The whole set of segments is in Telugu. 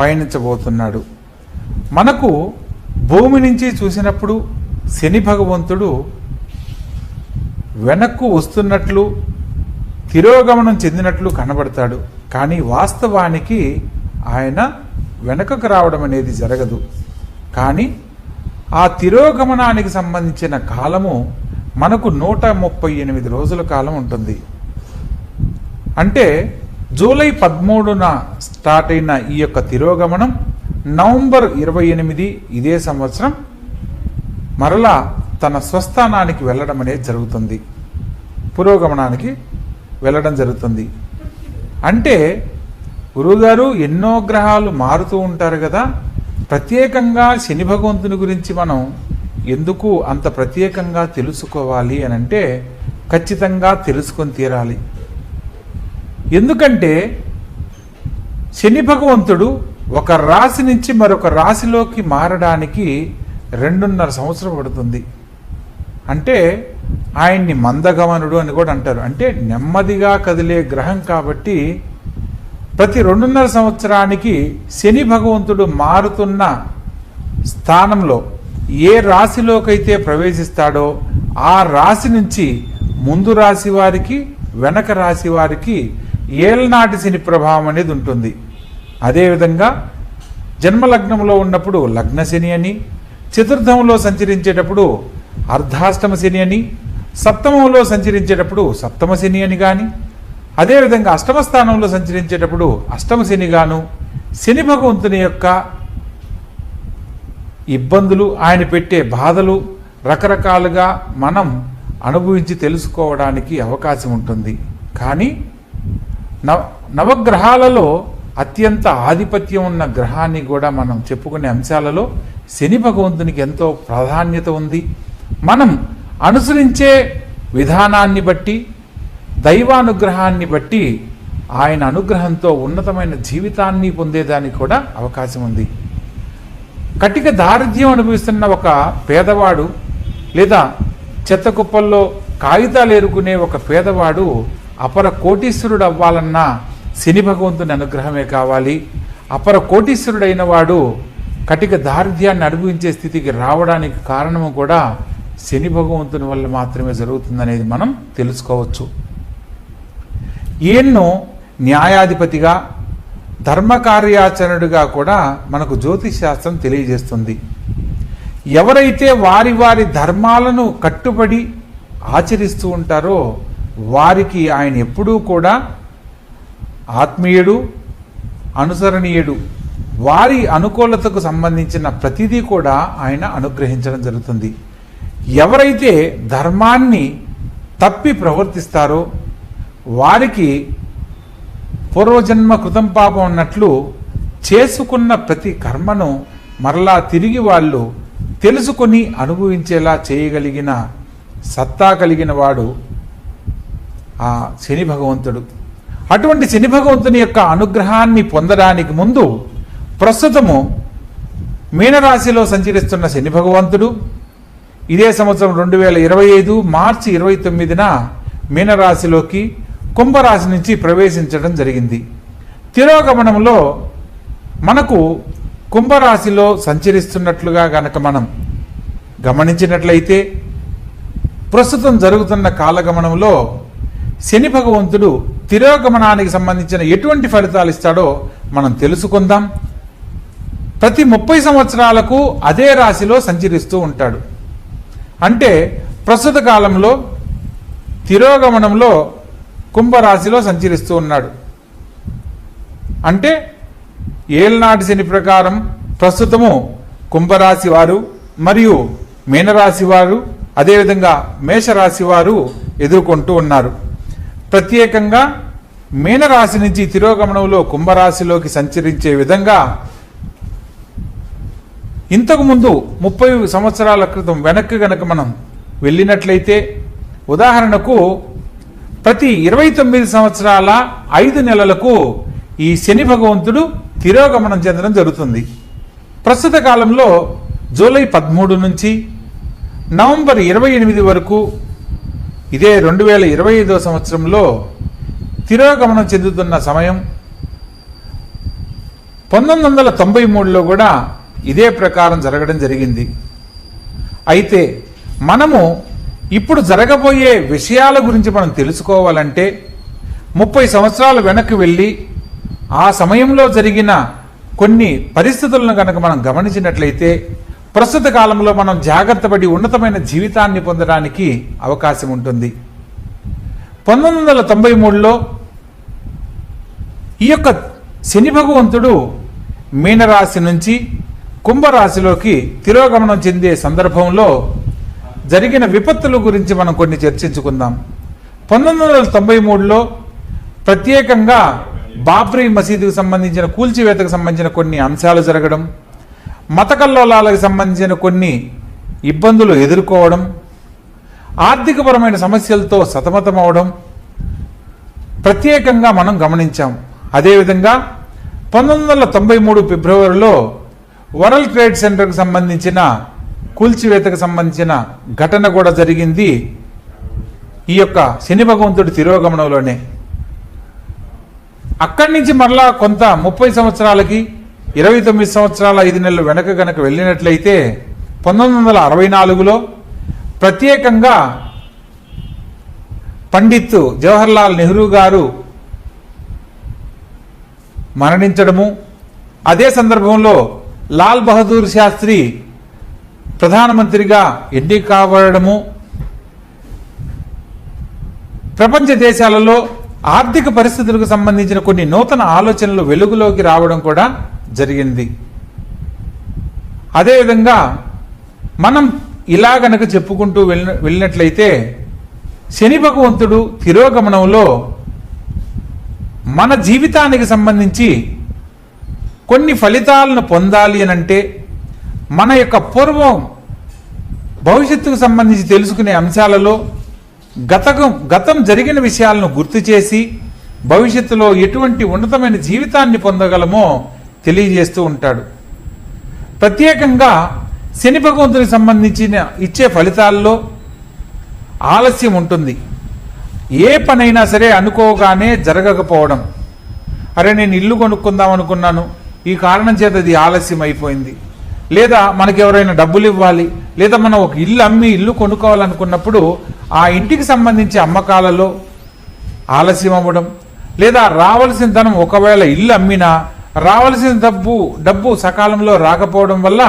పయనించబోతున్నాడు. మనకు భూమి నుంచి చూసినప్పుడు శని భగవంతుడు వెనక్కు వస్తున్నట్లు తిరోగమనం చెందినట్లు కనబడతాడు. కానీ వాస్తవానికి ఆయన వెనకకు రావడం అనేది జరగదు. కానీ ఆ తిరోగమనానికి సంబంధించిన కాలము మనకు నూట ముప్పై ఎనిమిది రోజుల కాలం ఉంటుంది. అంటే జూలై పదమూడున స్టార్ట్ అయిన ఈ యొక్క తిరోగమనం నవంబర్ ఇరవై ఎనిమిది ఇదే సంవత్సరం మరలా తన స్వస్థానానికి వెళ్ళడం అనేది జరుగుతుంది. పురోగమనానికి వెళ్ళడం జరుగుతుంది. అంటే గురువుగారు ఎన్నో గ్రహాలు మారుతూ ఉంటారు కదా ప్రత్యేకంగా శని భగవంతుని గురించి మనం ఎందుకు అంత ప్రత్యేకంగా తెలుసుకోవాలి అని అంటే ఖచ్చితంగా తెలుసుకొని తీరాలి. ఎందుకంటే శని భగవంతుడు ఒక రాశి నుంచి మరొక రాశిలోకి మారడానికి రెండున్నర సంవత్సరం పడుతుంది. అంటే ఆయన్ని మందగమనుడు అని కూడా అంటారు. అంటే నెమ్మదిగా కదిలే గ్రహం కాబట్టి ప్రతి రెండున్నర సంవత్సరానికి శని భగవంతుడు మారుతున్న స్థానంలో ఏ రాశిలోకైతే ప్రవేశిస్తాడో ఆ రాశి నుంచి ముందు రాశి వారికి వెనక రాశి వారికి ఏళ్ళనాటి శని ప్రభావం అనేది ఉంటుంది. అదేవిధంగా జన్మలగ్నంలో ఉన్నప్పుడు లగ్న శని అని చతుర్థంలో సంచరించేటప్పుడు అర్ధాష్టమ శని అని సప్తమంలో సంచరించేటప్పుడు సప్తమ శని అని కానీ అదేవిధంగా అష్టమ స్థానంలో సంచరించేటప్పుడు అష్టమ శనిగాను శని భగవంతుని యొక్క ఇబ్బందులు ఆయన పెట్టే బాధలు రకరకాలుగా మనం అనుభవించి తెలుసుకోవడానికి అవకాశం ఉంటుంది. కానీ నవ నవగ్రహాలలో అత్యంత ఆధిపత్యం ఉన్న గ్రహాన్ని కూడా మనం చెప్పుకునే అంశాలలో శని భగవంతునికి ఎంతో ప్రాధాన్యత ఉంది. మనం అనుసరించే విధానాన్ని బట్టి దైవానుగ్రహాన్ని బట్టి ఆయన అనుగ్రహంతో ఉన్నతమైన జీవితాన్ని పొందేదానికి కూడా అవకాశం ఉంది. కటిక దారిద్ర్యం అనుభవిస్తున్న ఒక పేదవాడు లేదా చెత్త కుప్పల్లో కాగితాలు ఏరుకునే ఒక పేదవాడు అపర కోటీశ్వరుడు అవ్వాలన్నా శని భగవంతుని అనుగ్రహమే కావాలి. అపర కోటీశ్వరుడైన వాడు కటిక దారిద్ర్యాన్ని అనుభవించే స్థితికి రావడానికి కారణము కూడా శని భగవంతుని వల్ల మాత్రమే జరుగుతుందనేది మనం తెలుసుకోవచ్చు. ఈయన్ను న్యాయాధిపతిగా ధర్మకార్యాచరణుడిగా కూడా మనకు జ్యోతిశాస్త్రం తెలియజేస్తుంది. ఎవరైతే వారి వారి ధర్మాలను కట్టుబడి ఆచరిస్తూ ఉంటారో వారికి ఆయన ఎప్పుడూ కూడా ఆత్మీయుడు అనుసరణీయుడు. వారి అనుకూలతకు సంబంధించిన ప్రతిదీ కూడా ఆయన అనుగ్రహించడం జరుగుతుంది. ఎవరైతే ధర్మాన్ని తప్పి ప్రవర్తిస్తారో వారికి పూర్వజన్మ కృతం పాపం అన్నట్లు చేసుకున్న ప్రతి కర్మను మరలా తిరిగి వాళ్ళు తెలుసుకొని అనుభవించేలా చేయగలిగిన సత్తా కలిగిన వాడు ఆ శని భగవంతుడు. అటువంటి శని భగవంతుని యొక్క అనుగ్రహాన్ని పొందడానికి ముందు ప్రస్తుతము మీనరాశిలో సంచరిస్తున్న శని భగవంతుడు. ఇదే సంవత్సరం రెండు వేల ఇరవై ఐదు మార్చి ఇరవై తొమ్మిదిన మీనరాశిలోకి కుంభరాశి నుంచి ప్రవేశించడం జరిగింది. తిరోగమనంలో మనకు కుంభరాశిలో సంచరిస్తున్నట్లుగా గనక మనం గమనించినట్లయితే ప్రస్తుతం జరుగుతున్న కాలగమనంలో శని భగవంతుడు తిరోగమనానికి సంబంధించిన ఎటువంటి ఫలితాలు ఇస్తాడో మనం తెలుసుకుందాం. ప్రతి ముప్పై సంవత్సరాలకు అదే రాశిలో సంచరిస్తూ ఉంటాడు. అంటే ప్రస్తుత కాలంలో తిరోగమనంలో కుంభరాశిలో సంచరిస్తూ ఉన్నాడు. అంటే ఏళ్ళనాటి శని ప్రకారం ప్రస్తుతము కుంభరాశి వారు మరియు మీనరాశి వారు అదేవిధంగా మేషరాశి వారు ఎదుర్కొంటూ ఉన్నారు. ప్రత్యేకంగా మీనరాశి నుంచి తిరోగమనంలో కుంభరాశిలోకి సంచరించే విధంగా ఇంతకుముందు ముప్పై సంవత్సరాల క్రితం వెనక్కి గనక మనం వెళ్ళినట్లయితే ఉదాహరణకు ప్రతి ఇరవై తొమ్మిది సంవత్సరాల ఐదు నెలలకు ఈ శని భగవంతుడు తిరోగమనం చెందడం జరుగుతుంది. ప్రస్తుత కాలంలో జూలై పదమూడు నుంచి నవంబర్ ఇరవై ఎనిమిది వరకు ఇదే రెండు వేల ఇరవై ఐదో సంవత్సరంలో తిరోగమనం చెందుతున్న సమయం. పంతొమ్మిది వందల తొంభై మూడులో కూడా ఇదే ప్రకారం జరగడం జరిగింది. అయితే మనము ఇప్పుడు జరగబోయే విషయాల గురించి మనం తెలుసుకోవాలంటే ముప్పై సంవత్సరాలు వెనక్కి వెళ్ళి ఆ సమయంలో జరిగిన కొన్ని పరిస్థితులను కనుక మనం గమనించినట్లయితే ప్రస్తుత కాలంలో మనం జాగ్రత్త పడి ఉన్నతమైన జీవితాన్ని పొందడానికి అవకాశం ఉంటుంది. పంతొమ్మిది వందల తొంభై మూడులో ఈ యొక్క శని భగవంతుడు మీనరాశి నుంచి కుంభరాశిలోకి తిరోగమనం చెందే సందర్భంలో జరిగిన విపత్తుల గురించి మనం కొన్ని చర్చించుకుందాం. పంతొమ్మిది వందల తొంభై మూడులో ప్రత్యేకంగా బాబ్రీ మసీదుకు సంబంధించిన కూల్చివేతకు సంబంధించిన కొన్ని అంశాలు జరగడం మత కల్లోలాలకు సంబంధించిన కొన్ని ఇబ్బందులు ఎదుర్కోవడం ఆర్థికపరమైన సమస్యలతో సతమతమవడం ప్రత్యేకంగా మనం గమనించాం. అదేవిధంగా పంతొమ్మిది వందల తొంభై మూడు ఫిబ్రవరిలో వరల్డ్ ట్రేడ్ సెంటర్కు సంబంధించిన కూల్చివేతకు సంబంధించిన ఘటన కూడా జరిగింది ఈ యొక్క శని భగవంతుడి తిరోగమనంలోనే. అక్కడి నుంచి మరలా కొంత ముప్పై సంవత్సరాలకి ఇరవై తొమ్మిది సంవత్సరాల ఐదు నెలలు వెనక గనక వెళ్ళినట్లయితే పంతొమ్మిది వందల అరవై నాలుగులో ప్రత్యేకంగా పండిత్ జవహర్లాల్ నెహ్రూ గారు మరణించడము. అదే సందర్భంలో లాల్ బహదూర్ శాస్త్రి ప్రధానమంత్రిగా ఎన్నిక కావడము. ప్రపంచ దేశాలలో ఆర్థిక పరిస్థితులకు సంబంధించిన కొన్ని నూతన ఆలోచనలు వెలుగులోకి రావడం కూడా జరిగింది. అదేవిధంగా మనం ఇలా గనక చెప్పుకుంటూ వెళ్ళిన వెళ్ళినట్లయితే శని భగవంతుడు తిరోగమనంలో మన జీవితానికి సంబంధించి కొన్ని ఫలితాలను పొందాలి అని అంటే మన యొక్క పూర్వం భవిష్యత్తుకు సంబంధించి తెలుసుకునే అంశాలలో గతకం గతం జరిగిన విషయాలను గుర్తు చేసి భవిష్యత్తులో ఎటువంటి ఉన్నతమైన జీవితాన్ని పొందగలమో తెలియజేస్తూ ఉంటాడు. ప్రత్యేకంగా శని భగవంతునికి సంబంధించిన ఇచ్చే ఫలితాల్లో ఆలస్యం ఉంటుంది. ఏ పనైనా సరే అనుకోగానే జరగకపోవడం. అరే నేను ఇల్లు కొనుక్కుందాం అనుకున్నాను. ఈ కారణం చేత అది ఆలస్యం అయిపోయింది. లేదా మనకి ఎవరైనా డబ్బులు ఇవ్వాలి లేదా మనం ఒక ఇల్లు అమ్మి ఇల్లు కొనుక్కోవాలనుకున్నప్పుడు ఆ ఇంటికి సంబంధించి అమ్మకాలలో ఆలస్యం అవ్వడం లేదా రావలసిన ధనం ఒకవేళ ఇల్లు అమ్మినా రావలసిన డబ్బు డబ్బు సకాలంలో రాకపోవడం వల్ల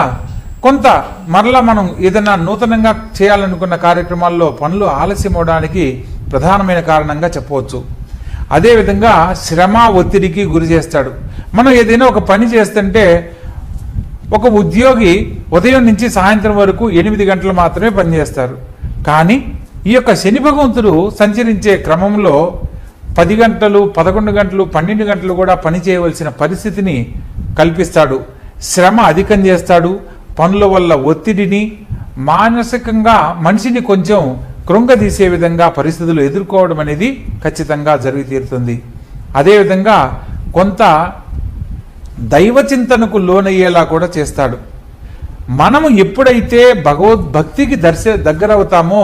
కొంత మరలా మనం ఏదైనా నూతనంగా చేయాలనుకున్న కార్యక్రమాల్లో పనులు ఆలస్యం అవడానికి ప్రధానమైన కారణంగా చెప్పవచ్చు. అదేవిధంగా శ్రమ ఒత్తిడికి గురి చేస్తాడు. మనం ఏదైనా ఒక పని చేస్తుంటే ఒక ఉద్యోగి ఉదయం నుంచి సాయంత్రం వరకు ఎనిమిది గంటలు మాత్రమే పనిచేస్తారు కానీ ఈ యొక్క శని భగవంతుడు సంచరించే క్రమంలో పది గంటలు పదకొండు గంటలు పన్నెండు గంటలు కూడా పని చేయవలసిన పరిస్థితిని కల్పిస్తాడు. శ్రమ అధికం చేస్తాడు. పనుల వల్ల ఒత్తిడిని మానసికంగా మనిషిని కొంచెం కృంగదీసే విధంగా పరిస్థితులు ఎదుర్కోవడం అనేది ఖచ్చితంగా జరిగి తీరుతుంది. అదేవిధంగా కొంత దైవ చింతనకు లోనయ్యేలా కూడా చేస్తాడు. మనము ఎప్పుడైతే భగవద్భక్తికి దర్శ దగ్గరవుతామో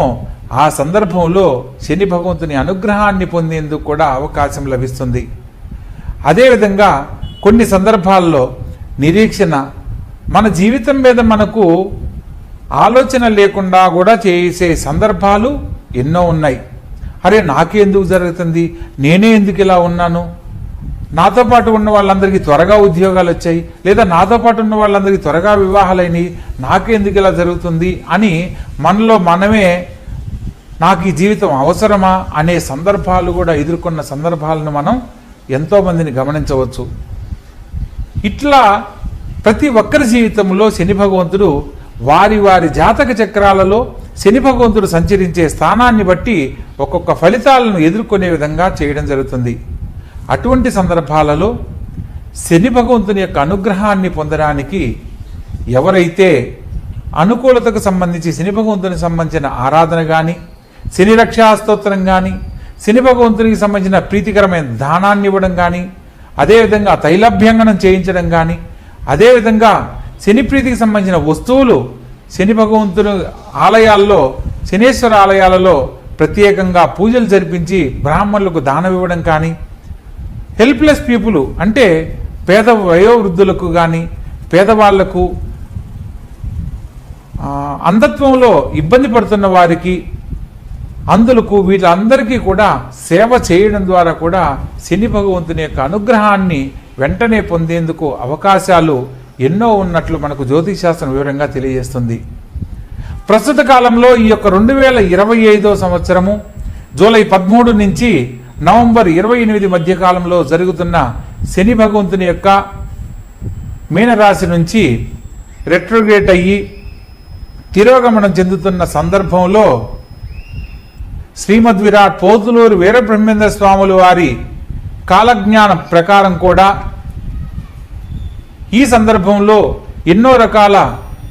ఆ సందర్భంలో శని భగవంతుని అనుగ్రహాన్ని పొందేందుకు కూడా అవకాశం లభిస్తుంది. అదేవిధంగా కొన్ని సందర్భాల్లో నిరీక్షణ మన జీవితం మీద మనకు ఆలోచన లేకుండా కూడా చేసే సందర్భాలు ఎన్నో ఉన్నాయి. అరే నాకెందుకు జరుగుతుంది? నేనే ఎందుకు ఇలా ఉన్నాను? నాతో పాటు ఉన్న వాళ్ళందరికీ త్వరగా ఉద్యోగాలు వచ్చాయి లేదా నాతో పాటు ఉన్న వాళ్ళందరికీ త్వరగా వివాహాలైనవి నాకెందుకు ఇలా జరుగుతుంది అని మనలో మనమే నాకు ఈ జీవితం అవసరమా అనే సందర్భాలు కూడా ఎదుర్కొన్న సందర్భాలను మనం ఎంతోమందిని గమనించవచ్చు. ఇట్లా ప్రతి ఒక్కరి జీవితంలో శని భగవంతుడు వారి వారి జాతక చక్రాలలో శని భగవంతుడు సంచరించే స్థానాన్ని బట్టి ఒక్కొక్క ఫలితాలను ఎదుర్కొనే విధంగా చేయడం జరుగుతుంది. అటువంటి సందర్భాలలో శని భగవంతుని యొక్క అనుగ్రహాన్ని పొందడానికి ఎవరైతే అనుకూలతకు సంబంధించి శని భగవంతునికి సంబంధించిన ఆరాధన కానీ శని రక్షాస్తోత్రం కానీ శని భగవంతునికి సంబంధించిన ప్రీతికరమైన దానాన్ని ఇవ్వడం కానీ అదేవిధంగా తైలభ్యంగనం చేయించడం కానీ అదేవిధంగా శని ప్రీతికి సంబంధించిన వస్తువులు శని భగవంతుని ఆలయాల్లో శనేశ్వర ఆలయాలలో ప్రత్యేకంగా పూజలు జరిపించి బ్రాహ్మణులకు దానం ఇవ్వడం కానీ హెల్ప్లెస్ పీపుల్ అంటే పేద వయోవృద్ధులకు కానీ పేదవాళ్ళకు అంధత్వంలో ఇబ్బంది పడుతున్న వారికి అందులకు వీళ్ళందరికీ కూడా సేవ చేయడం ద్వారా కూడా శని భగవంతుని యొక్క అనుగ్రహాన్ని వెంటనే పొందేందుకు అవకాశాలు ఎన్నో ఉన్నట్లు మనకు జ్యోతిశాస్త్రం వివరంగా తెలియజేస్తుంది. ప్రస్తుత కాలంలో ఈ యొక్క రెండు వేల ఇరవై ఐదో సంవత్సరము జూలై పదమూడు నుంచి నవంబర్ ఇరవై ఎనిమిది మధ్య కాలంలో జరుగుతున్న శని భగవంతుని యొక్క మీనరాశి నుంచి రెట్రోగ్రేట్ అయ్యి తిరోగమనం చెందుతున్న సందర్భంలో శ్రీమద్ విరాట్ పోతులూరు వీరబ్రహ్మేంద్ర స్వాములు వారి కాలజ్ఞానం ప్రకారం కూడా ఈ సందర్భంలో ఎన్నో రకాల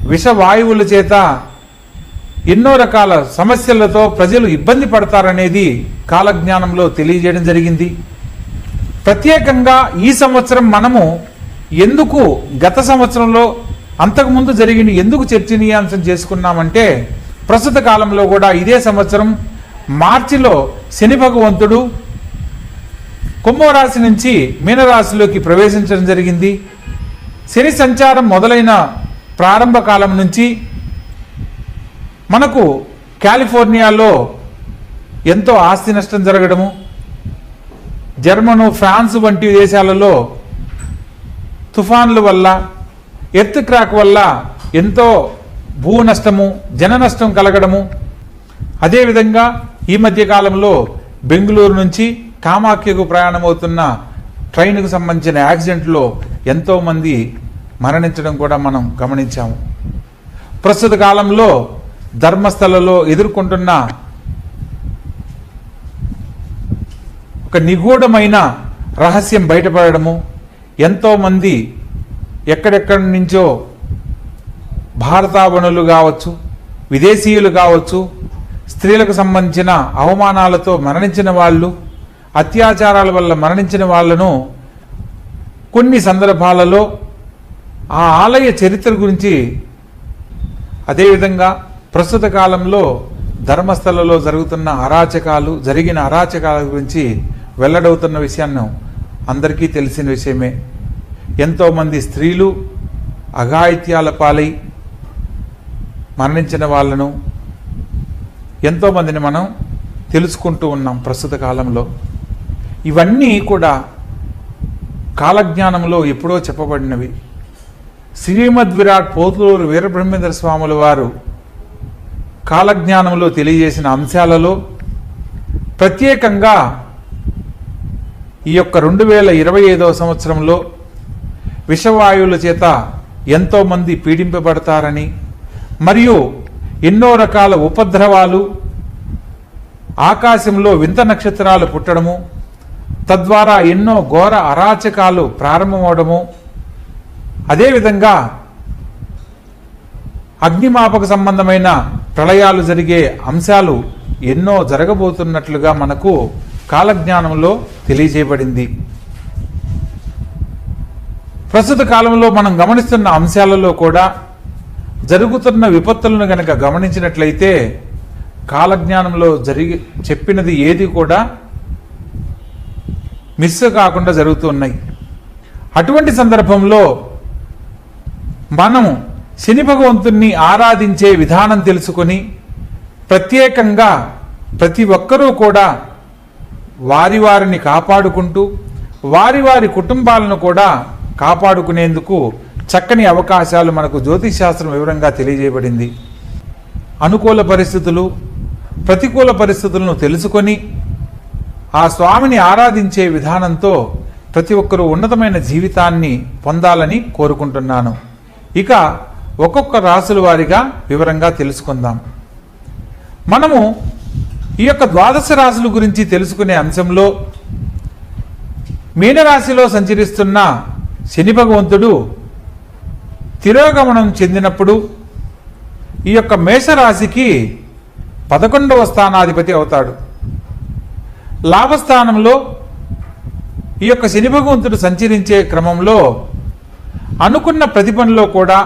విషవాయువుల చేత ఎన్నో రకాల సమస్యలతో ప్రజలు ఇబ్బంది పడతారనేది కాలజ్ఞానంలో తెలియజేయడం జరిగింది. ప్రత్యేకంగా ఈ సంవత్సరం మనము ఎందుకు గత సంవత్సరంలో అంతకుముందు జరిగిన ఎందుకు చర్చనీయాంశం చేసుకున్నామంటే ప్రస్తుత కాలంలో కూడా ఇదే సంవత్సరం మార్చిలో శని భగవంతుడు కుంభరాశి నుంచి మీనరాశిలోకి ప్రవేశించడం జరిగింది. శని సంచారం మొదలైన ప్రారంభ కాలం నుంచి మనకు కాలిఫోర్నియాలో ఎంతో ఆస్తి నష్టం జరగడము జర్మను ఫ్రాన్స్ వంటి దేశాలలో తుఫాన్ల వల్ల ఎర్త్ క్రాక్ వల్ల ఎంతో భూ నష్టము జన నష్టం కలగడము. అదేవిధంగా ఈ మధ్యకాలంలో బెంగళూరు నుంచి కామాఖ్యకు ప్రయాణమవుతున్న ట్రైన్కు సంబంధించిన యాక్సిడెంట్లో ఎంతోమంది మరణించడం కూడా మనం గమనించాము. ప్రస్తుత కాలంలో ధర్మస్థలలో ఎదుర్కొంటున్న ఒక నిగూఢమైన రహస్యం బయటపడము ఎంతోమంది ఎక్కడెక్కడి నుంచో భారతావనులు కావచ్చు విదేశీయులు కావచ్చు స్త్రీలకు సంబంధించిన అవమానాలతో మరణించిన వాళ్ళు అత్యాచారాల వల్ల మరణించిన వాళ్ళను కొన్ని సందర్భాలలో ఆ ఆలయ చరిత్ర గురించి అదేవిధంగా ప్రస్తుత కాలంలో ధర్మస్థలలో జరుగుతున్న అరాచకాలు జరిగిన అరాచకాల గురించి వెల్లడవుతున్న విషయాన్ని అందరికీ తెలిసిన విషయమే. ఎంతోమంది స్త్రీలు అఘాయిత్యాల పాలై మరణించిన వాళ్ళను ఎంతోమందిని మనం తెలుసుకుంటూ ఉన్నాం ప్రస్తుత కాలంలో. ఇవన్నీ కూడా కాలజ్ఞానంలో ఎప్పుడో చెప్పబడినవి. శ్రీమద్ విరాట్ పోతులూరు వీరబ్రహ్మేంద్ర స్వాముల వారు కాలజ్ఞానంలో తెలియజేసిన అంశాలలో ప్రత్యేకంగా ఈ యొక్క రెండు వేల ఇరవై ఐదవ సంవత్సరంలో విషవాయువుల చేత ఎంతోమంది పీడింపబడతారని మరియు ఎన్నో రకాల ఉపద్రవాలు ఆకాశంలో వింత నక్షత్రాలు పుట్టడము తద్వారా ఎన్నో ఘోర అరాచకాలు ప్రారంభమవడము. అదేవిధంగా అగ్నిమాపక సంబంధమైన ప్రళయాలు జరిగే అంశాలు ఎన్నో జరగబోతున్నట్లుగా మనకు కాలజ్ఞానంలో తెలియజేయబడింది. ప్రస్తుత కాలంలో మనం గమనిస్తున్న అంశాలలో కూడా జరుగుతున్న విపత్తులను గనక గమనించినట్లయితే కాలజ్ఞానంలో జరిగి చెప్పినది ఏది కూడా మిస్ కాకుండా జరుగుతున్నాయి అటువంటి సందర్భంలో మనం శని భగవంతుణ్ణి ఆరాధించే విధానం తెలుసుకొని ప్రత్యేకంగా ప్రతి ఒక్కరూ కూడా వారి వారిని కాపాడుకుంటూ వారి వారి కుటుంబాలను కూడా కాపాడుకునేందుకు చక్కని అవకాశాలు మనకు జ్యోతిష్ శాస్త్రం వివరంగా తెలియజేయబడింది. అనుకూల పరిస్థితులు ప్రతికూల పరిస్థితులను తెలుసుకొని ఆ స్వామిని ఆరాధించే విధానంతో ప్రతి ఒక్కరూ ఉన్నతమైన జీవితాన్ని పొందాలని కోరుకుంటున్నాను. ఇక ఒక్కొక్క రాసుల వారిగా వివరంగా తెలుసుకుందాం. మనము ఈ యొక్క ద్వాదశ రాశుల గురించి తెలుసుకునే అంశంలో మీనరాశిలో సంచరిస్తున్న శని భగవంతుడు తిరోగమనం చెందినప్పుడు ఈ యొక్క మేషరాశికి పదకొండవ స్థానాధిపతి అవుతాడు. లాభస్థానంలో ఈ యొక్క శని భగవంతుడు సంచరించే క్రమంలో అనుకున్న ప్రతి పనిలో కూడా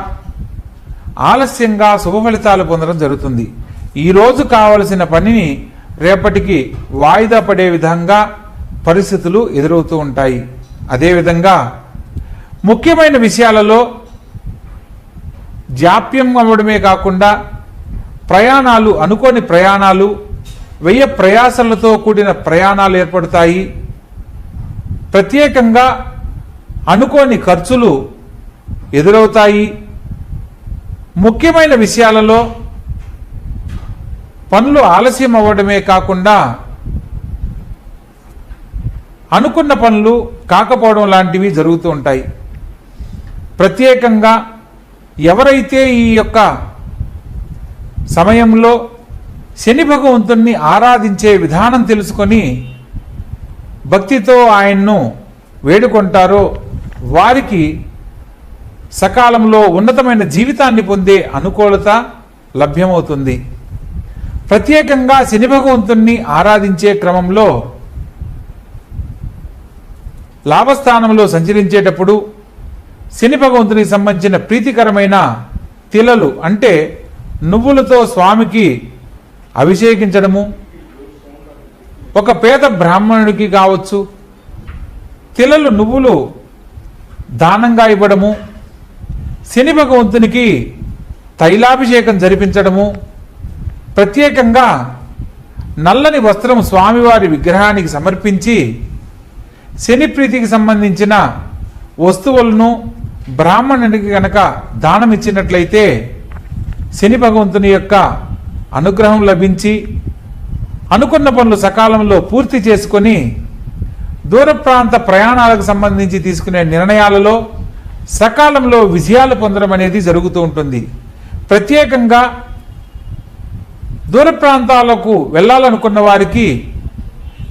ఆలస్యంగా శుభ ఫలితాలు పొందడం జరుగుతుంది. ఈరోజు కావలసిన పనిని రేపటికి వాయిదా పడే విధంగా పరిస్థితులు ఎదురవుతూ ఉంటాయి. అదేవిధంగా ముఖ్యమైన విషయాలలో జాప్యం అవ్వడమే కాకుండా ప్రయాణాలు అనుకోని ప్రయాణాలు వ్యయ ప్రయాసలతో కూడిన ప్రయాణాలు ఏర్పడతాయి. ప్రత్యేకంగా అనుకోని ఖర్చులు ఎదురవుతాయి. ముఖ్యమైన విషయాలలో పనులు ఆలస్యం అవ్వడమే కాకుండా అనుకున్న పనులు కాకపోవడం లాంటివి జరుగుతూ ఉంటాయి. ప్రత్యేకంగా ఎవరైతే ఈ యొక్క సమయంలో శని భగవంతుణ్ణి ఆరాధించే విధానం తెలుసుకొని భక్తితో ఆయన్ను వేడుకుంటారో వారికి సకాలంలో ఉన్నతమైన జీవితాన్ని పొందే అనుకూలత లభ్యమవుతుంది. ప్రత్యేకంగా శని భగవంతుణ్ణి ఆరాధించే క్రమంలో లాభస్థానంలో సంచరించేటప్పుడు శని భగవంతునికి సంబంధించిన ప్రీతికరమైన తిలలు అంటే నువ్వులతో స్వామికి అభిషేకించడము ఒక పేద బ్రాహ్మణుడికి కావచ్చు తిలలు నువ్వులు దానంగా ఇవ్వడము శని భగవంతునికి తైలాభిషేకం జరిపించడము ప్రత్యేకంగా నల్లని వస్త్రం స్వామివారి విగ్రహానికి సమర్పించి శని ప్రీతికి సంబంధించిన వస్తువులను బ్రాహ్మణునికి గనక దానం ఇచ్చినట్లయితే శని భగవంతుని యొక్క అనుగ్రహం లభించి అనుకున్న పనులు సకాలంలో పూర్తి చేసుకొని దూర ప్రాంత ప్రయాణాలకు సంబంధించి తీసుకునే నిర్ణయాలలో సకాలంలో విజయాలు పొందడం అనేది జరుగుతూ ఉంటుంది. ప్రత్యేకంగా దూర ప్రాంతాలకు వెళ్ళాలనుకున్న వారికి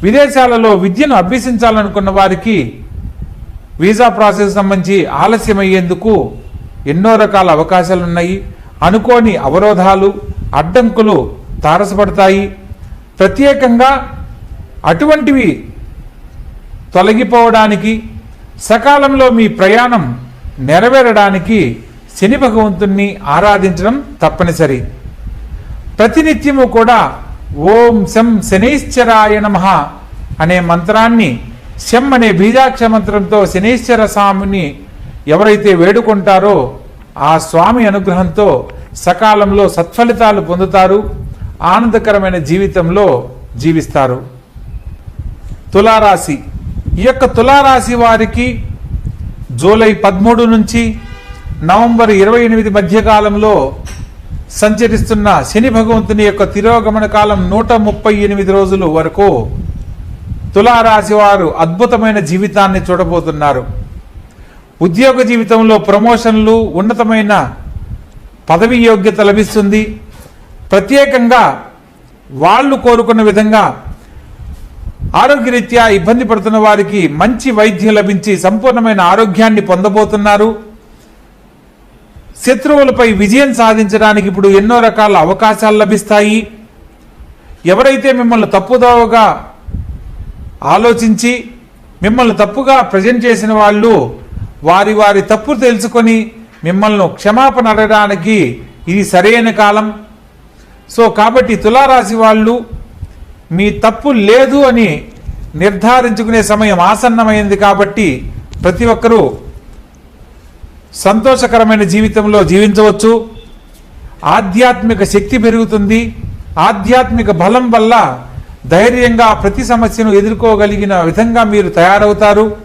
విదేశాలలో విద్యను అభ్యసించాలనుకున్న వారికి వీసా ప్రాసెస్ సంబంధించి ఆలస్యమయ్యేందుకు ఎన్నో రకాల అవకాశాలున్నాయి. అనుకోని అవరోధాలు అడ్డంకులు తారసపడతాయి. ప్రత్యేకంగా అటువంటివి తొలగిపోవడానికి సకాలంలో మీ ప్రయాణం నెరవేరడానికి శని భగవంతుణ్ణి ఆరాధించడం తప్పనిసరి. ప్రతినిత్యము కూడా ఓం శం శనైశ్చరాయ నమ అనే మంత్రాన్ని శం అనే బీజాక్ష మంత్రంతో శనీశ్వర స్వామిని ఎవరైతే వేడుకుంటారో ఆ స్వామి అనుగ్రహంతో సకాలంలో సత్ఫలితాలు పొందుతారు ఆనందకరమైన జీవితంలో జీవిస్తారు. తులారాశి. ఈ యొక్క తులారాశి వారికి జూలై పదమూడు నుంచి నవంబర్ ఇరవై ఎనిమిది మధ్యకాలంలో సంచరిస్తున్న శని భగవంతుని యొక్క తిరోగమన కాలం నూట ముప్పై ఎనిమిది రోజులు వరకు తులారాశి వారు అద్భుతమైన జీవితాన్ని చూడబోతున్నారు. ఉద్యోగ జీవితంలో ప్రమోషన్లు ఉన్నతమైన పదవి యోగ్యత లభిస్తుంది. ప్రత్యేకంగా వాళ్ళు కోరుకున్న విధంగా ఆరోగ్యరీత్యా ఇబ్బంది పడుతున్న వారికి మంచి వైద్యం లభించి సంపూర్ణమైన ఆరోగ్యాన్ని పొందబోతున్నారు. శత్రువులపై విజయం సాధించడానికి ఇప్పుడు ఎన్నో రకాల అవకాశాలు లభిస్తాయి. ఎవరైతే మిమ్మల్ని తప్పుదోవగా ఆలోచించి మిమ్మల్ని తప్పుగా ప్రజెంట్ చేసిన వాళ్ళు వారి వారి తప్పు తెలుసుకొని మిమ్మల్ని క్షమాపణ అడగడానికి ఇది సరైన కాలం. సో కాబట్టి తులారాశి వాళ్ళు మీ తప్పు లేదు అని నిర్ధారించుకునే సమయం ఆసన్నమైంది కాబట్టి ప్రతి ఒక్కరూ సంతోషకరమైన జీవితంలో జీవించవచ్చు. ఆధ్యాత్మిక శక్తి పెరుగుతుంది. ఆధ్యాత్మిక బలం వల్ల ధైర్యంగా ప్రతి సమస్యను ఎదుర్కోగలిగిన విధంగా మీరు తయారవుతారు.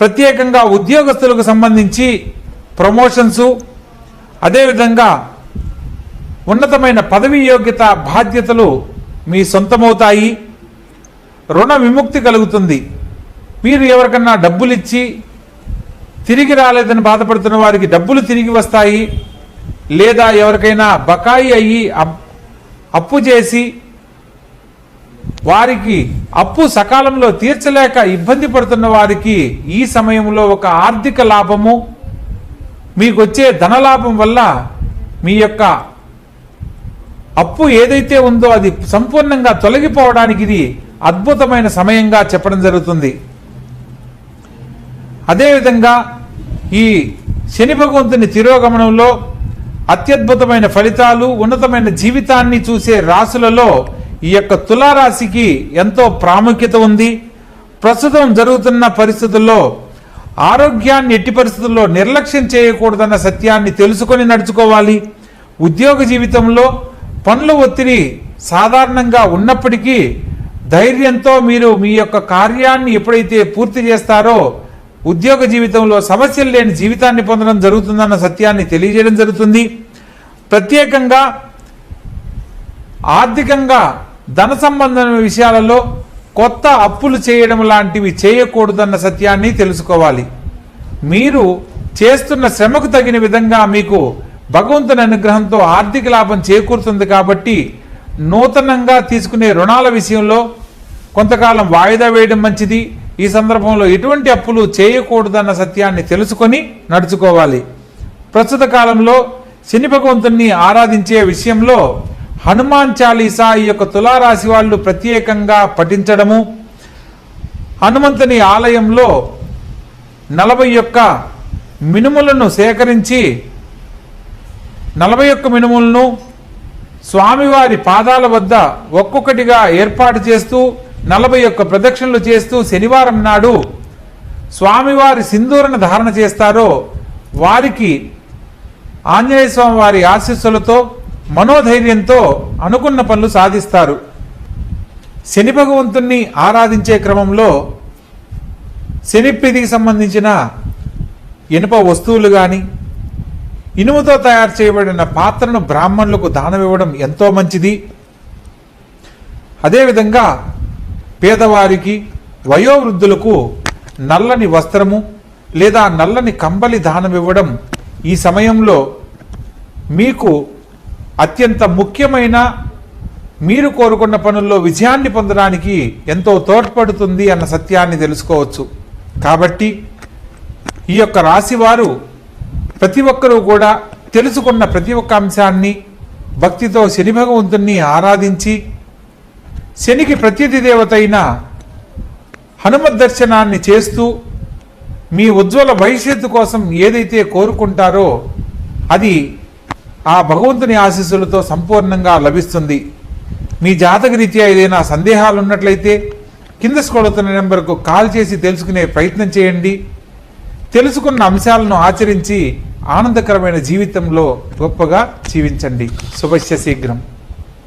ప్రత్యేకంగా ఉద్యోగస్తులకు సంబంధించి ప్రమోషన్సు అదేవిధంగా ఉన్నతమైన పదవీ యోగ్యత బాధ్యతలు మీ సొంతమవుతాయి. రుణ విముక్తి కలుగుతుంది. మీరు ఎవరికన్నా డబ్బులిచ్చి తిరిగి రాలేదని బాధపడుతున్న వారికి డబ్బులు తిరిగి వస్తాయి. లేదా ఎవరికైనా బకాయి అయ్యి అప్- అప్పు చేసి వారికి అప్పు సకాలంలో తీర్చలేక ఇబ్బంది పడుతున్న వారికి ఈ సమయంలో ఒక ఆర్థిక లాభము మీకు వచ్చే ధనలాభం వల్ల మీ యొక్క అప్పు ఏదైతే ఉందో అది సంపూర్ణంగా తొలగిపోవడానికి ఇది అద్భుతమైన సమయంగా చెప్పడం జరుగుతుంది. అదేవిధంగా ఈ శని భగవంతుని తిరోగమనంలో అత్యద్భుతమైన ఫలితాలు ఉన్నతమైన జీవితాన్ని చూసే రాసులలో ఈ యొక్క తులారాశికి ఎంతో ప్రాముఖ్యత ఉంది. ప్రస్తుతం జరుగుతున్న పరిస్థితుల్లో ఆరోగ్యాన్ని ఎట్టి పరిస్థితుల్లో నిర్లక్ష్యం చేయకూడదన్న సత్యాన్ని తెలుసుకొని నడుచుకోవాలి. ఉద్యోగ జీవితంలో పనుల ఒత్తిడి సాధారణంగా ఉన్నప్పటికీ ధైర్యంతో మీరు మీ యొక్క కార్యాన్ని ఎప్పుడైతే పూర్తి చేస్తారో ఉద్యోగ జీవితంలో సమస్యలు లేని జీవితాన్ని పొందడం జరుగుతుందన్న సత్యాన్ని తెలియజేయడం జరుగుతుంది. ప్రత్యేకంగా ఆర్థికంగా ధన సంబంధమైన విషయాలలో కొత్త అప్పులు చేయడం లాంటివి చేయకూడదన్న సత్యాన్ని తెలుసుకోవాలి. మీరు చేస్తున్న శ్రమకు తగిన విధంగా మీకు భగవంతుని అనుగ్రహంతో ఆర్థిక లాభం చేకూరుతుంది కాబట్టి నూతనంగా తీసుకునే రుణాల విషయంలో కొంతకాలం వాయిదా వేయడం మంచిది. ఈ సందర్భంలో ఎటువంటి అప్పులు చేయకూడదన్న సత్యాన్ని తెలుసుకొని నడుచుకోవాలి. ప్రస్తుత కాలంలో శని భగవంతుణ్ణి ఆరాధించే విషయంలో హనుమాన్ చాలీసా ఈ యొక్క తులారాశి వాళ్ళు ప్రత్యేకంగా పఠించడము. హనుమంతుని ఆలయంలో నలభై యొక్క మినుములను సేకరించి నలభై ఒక్క మినుములను స్వామివారి పాదాల వద్ద ఒక్కొక్కటిగా ఏర్పాటు చేస్తూ నలభై ఒక్క ప్రదక్షిణలు చేస్తూ శనివారం నాడు స్వామివారి సింధూరను ధారణ చేస్తారో వారికి ఆంజనేయ స్వామి వారి ఆశీస్సులతో మనోధైర్యంతో అనుకున్న పనులు సాధిస్తారు. శని భగవంతుణ్ణి ఆరాధించే క్రమంలో శనిప్రీతికి సంబంధించిన ఇనుప వస్తువులు కానీ ఇనుముతో తయారు చేయబడిన పాత్రను బ్రాహ్మణులకు దానమివ్వడం ఎంతో మంచిది. అదేవిధంగా పేదవారికి వయోవృద్ధులకు నల్లని వస్త్రము లేదా నల్లని కంబలి దానమివ్వడం ఈ సమయంలో మీకు అత్యంత ముఖ్యమైన మీరు కోరుకున్న పనుల్లో విజయాన్ని పొందడానికి ఎంతో తోడ్పడుతుంది అన్న సత్యాన్ని తెలుసుకోవచ్చు. కాబట్టి ఈ యొక్క రాశివారు ప్రతి ఒక్కరూ కూడా తెలుసుకున్న ప్రతి ఒక్క అంశాన్ని భక్తితో శని భగవంతుణ్ణి ఆరాధించి శనికి ప్రత్యతి దేవత అయిన హనుమత్ దర్శనాన్ని చేస్తూ మీ ఉజ్వల భవిష్యత్తు కోసం ఏదైతే కోరుకుంటారో అది ఆ భగవంతుని ఆశీస్సులతో సంపూర్ణంగా లభిస్తుంది. మీ జాతక రీత్యా ఏదైనా సందేహాలు ఉన్నట్లయితే కింద స్కోడుతున్న నెంబర్కు కాల్ చేసి తెలుసుకునే ప్రయత్నం చేయండి. తెలుసుకున్న అంశాలను ఆచరించి ఆనందకరమైన జీవితంలో గొప్పగా జీవించండి. శుభస్య శీఘ్రం.